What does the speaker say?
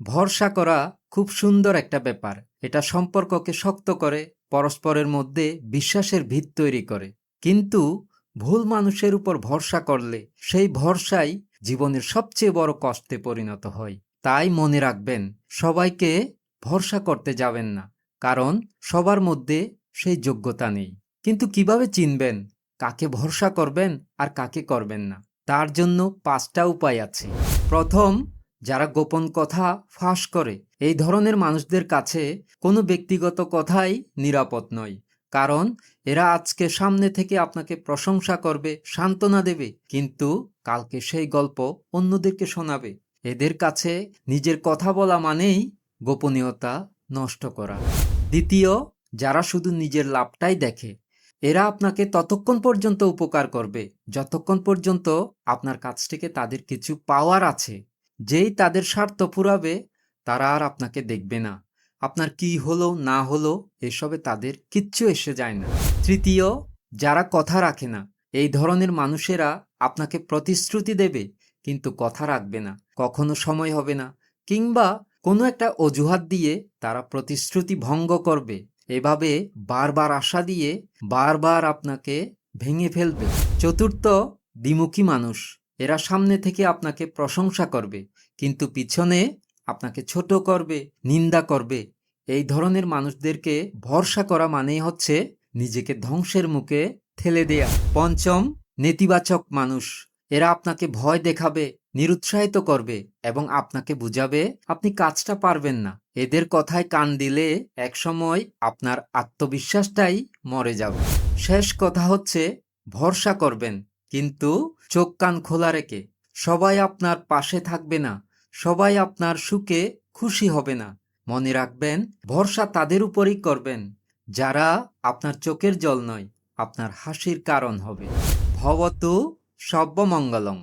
ভরসা করা খুব সুন্দর একটা ব্যাপার। এটা সম্পর্ককে শক্ত করে, পরস্পরের মধ্যে বিশ্বাসের ভিত তৈরি করে। কিন্তু ভুল মানুষের উপর ভরসা করলে সেই ভরসাই জীবনের সবচেয়ে বড় কষ্টে পরিণত হয়। তাই মনে রাখবেন, সবাইকে ভরসা করতে যাবেন না, কারণ সবার মধ্যে সেই যোগ্যতা নেই। কিন্তু কীভাবে চিনবেন? কাকে ভরসা করবেন আর কাকে করবেন না? তার জন্য পাঁচটা উপায় আছে। প্রথম যারা গোপন কথা ফাঁস করে, এই ধরনের মানুষদের কাছে কোনো ব্যক্তিগত কথাই নিরাপদ নয়। কারণ এরা আজকে সামনে থেকে আপনাকে প্রশংসা করবে, সান্ত্বনা দেবে, কিন্তু কালকে সেই গল্প অন্যদেরকে শোনাবে। এদের কাছে নিজের কথা বলা মানেই গোপনীয়তা নষ্ট করা। দ্বিতীয়, যারা শুধু নিজের লাভটাই দেখে, এরা আপনাকে ততক্ষণ পর্যন্ত উপকার করবে, যতক্ষণ পর্যন্ত আপনার কাছ থেকে তাদের কিছু পাওয়ার আছে। যেই তাদের স্বার্থ পুরাবে, তারা আর আপনাকে দেখবে না। আপনার কি হলো, না হলো, এসবে তাদের কিচ্ছু এসে যায় না। তৃতীয়, যারা কথা রাখে না, এই ধরনের মানুষেরা আপনাকে প্রতিশ্রুতি দেবে, কিন্তু কথা রাখবে না। কখনো সময় হবে না, কিংবা কোনো একটা অজুহাত দিয়ে তারা প্রতিশ্রুতি ভঙ্গ করবে। এভাবে বারবার আশা দিয়ে বারবার আপনাকে ভেঙে ফেলবে। চতুর্থ, দ্বিমুখী মানুষ। এরা সামনে থেকে আপনাকে প্রশংসা করবে, কিন্তু পিছনে আপনাকে ছোট করবে, নিন্দা করবে। এই ধরনের মানুষদেরকে ভরসা করা মানেই হচ্ছে নিজেকে ধ্বংসের মুখে ঠেলে দেয়া। পঞ্চম, নেতিবাচক মানুষ। এরা আপনাকে ভয় দেখাবে, নিরুৎসাহিত করবে এবং আপনাকে বুঝাবে, আপনি কাজটা পারবেন না। এদের কথায় কান দিলে একসময় আপনার আত্মবিশ্বাসটাই মরে যাবে। শেষ কথা হচ্ছে, ভরসা করবেন। কিন্তু চোখ কান খোলা রেখে সবাই আপনার পাশে থাকবে না, সবাই আপনার সুখে খুশি হবে না। মনে রাখবেন, ভরসা তাদের উপরই করবেন, যারা আপনার চোখের জল নয়, আপনার হাসির কারণ হবে। ভবতু সব্যমঙ্গলম